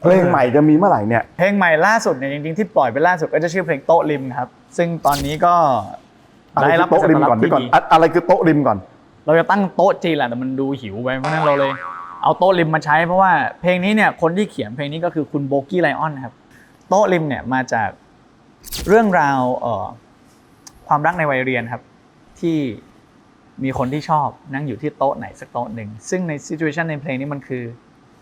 เพลงใหม่จะมีเมื่อไหร่เนี่ยเพลงใหม่ล่าสุดเนี่ยจริงๆที่ปล่อยไปล่าสุดก็จะชื่อเพลงโต๊ะริมครับ ซึ่งตอนนี้ก็อะไรได้คืรัอบโต๊ะริมก่อนที่ดีก่อนดีอะอะไรคือโต๊ะริมก่อน เราจะตั้งโต๊ะจีนแหละแต่มันดูหิวไปเพราะฉะนั้นเราเลย เอาโต๊ะริมมาใช้เพราะว่าเพลงนี้เนี่ยคนที่เขียนเพลงนี้ก็คือคุณโบกี้ไลออนครับ โต๊ะริมเนี่ยมาจากเรื่องราวเอ่อความรักในวัยเรียนครับ ที่มีคนที่ชอบนั่งอยู่ที่โต๊ะไหนสักโต๊ะหนึ่งซึ่งในซิทูเอชันในเพลงนี้มันคือ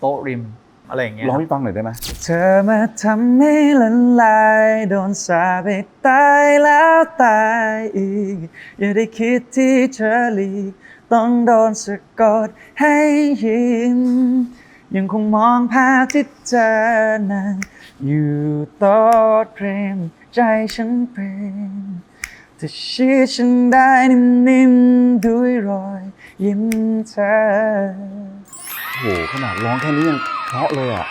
โต๊ะริม อะไรอย่างเงี้ยร้องครับให้ฟังหน่อยได้ไหมเธอมาทำให้ละลายโดนสาปให้ตายแล้วตายอีก อย่าได้คิดที่เธอหลีกต้องโดนสะกดให้ยินยังคงมองภาพที่เธอนั้นอยู่โต๊ะเตรียมใจฉันเป็นเธอชี้ฉันได้นิ่มๆด้วยรอยยิ้มเธอ โอ้โหขนาดร้องแค่นี้ยัง เพราะเลยอะ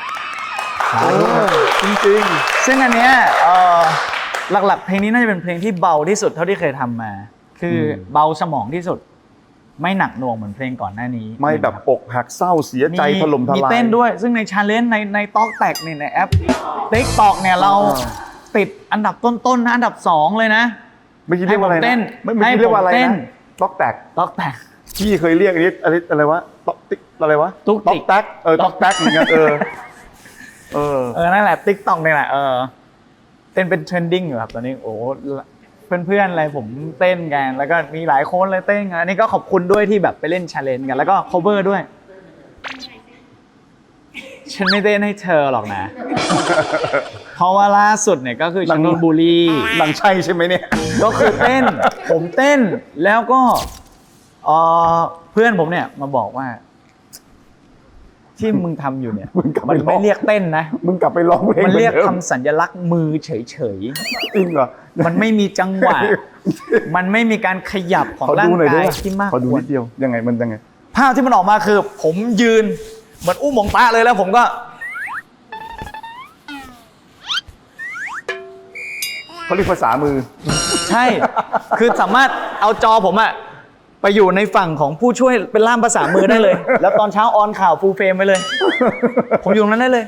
จริงๆ ซึ่งอันเนี้ยเอ่อหลักๆ เพลงนี้น่าจะเป็นเพลงที่เบาที่สุดเท่าที่เคยทำมา คืออมเบาสมองที่สุด ไม่หนักหน่วงเหมือนเพลงก่อนหน้านี้ไม่แบบอกหักเศร้าเสียใจถล่มทลาย มีเต้นด้วย ซึ่งในชาเลนจ์ในในต็อกแตกนี่ในแอปติ๊กตอกเนี่ยเราอ่า ติดอันดับต้นๆนะอันดับ2เลยนะเมื่อกี้เรียกว่าอะไรให้ผมเต้นะนไม่เมื่อกี้เรียกว่าอะไรให้ผมเต้น นะต๊อกแตก ต็อกแตก พี่เคยเรียกอันนี้อะไรอะไรวะต๊อกติ๊กอะไรวะตุ๊กติ๊กแตกเออต๊อกแตกเหมือนกันเออเออ เออนั่นแหละติ๊กตอกนี่แหละเออเต้นเป็นเทรนดิ้งอยู่ครับตอนนี้โอ้โหเพื่อนๆอะไรผมเต้นกันแล้วก็มีหลายคนเลยเต้นกันอันนี้ก็ขอบคุณด้วยที่แบบไปเล่นชาเลนจ์กันแล้วก็ cover ด้วย ฉันไม่เต้นให้เธอหรอกนะ เพราะว่าล่าสุดเนี่ยก็คือฉันโดนบูลลี่หนังใช่ใช่ไหมเนี่ย ก็คือเต้น ผมเต้นแล้วก็ เอ่อเพื่อนผมเนี่ยมาบอกว่า ที่มึงทำอยู่เนี่ย มึงกลับไปมันไม่ร้องเรียกเต้นนะ มึงกลับไปร้องเพลงมันเรียกหอดิทำสัญลักษณ์มือเฉยจริงเหรอ ๆ มันไม่มีจังหวะ มันไม่มีการขยับของขอร่าดูงหน่อยกาได้ยไหมที่มากขอดูควนิร ดเดียว ยังไงมันยังไง ภาพที่มันออกมาคือ ผมยืนเหมือนอุ้มหมองตาเลยแล้วผมก็ เขาเรียกภาษามือ ใช่ คือสามารถเอาจอผมอะ ไปอยู่ในฝั่งของผู้ช่วยเป็นล่ามภาษามือได้เลย แล้วตอนเช้าออนข่าวฟูลเฟรมไปเลย ผมอยู่ตรงนั้นได้เลย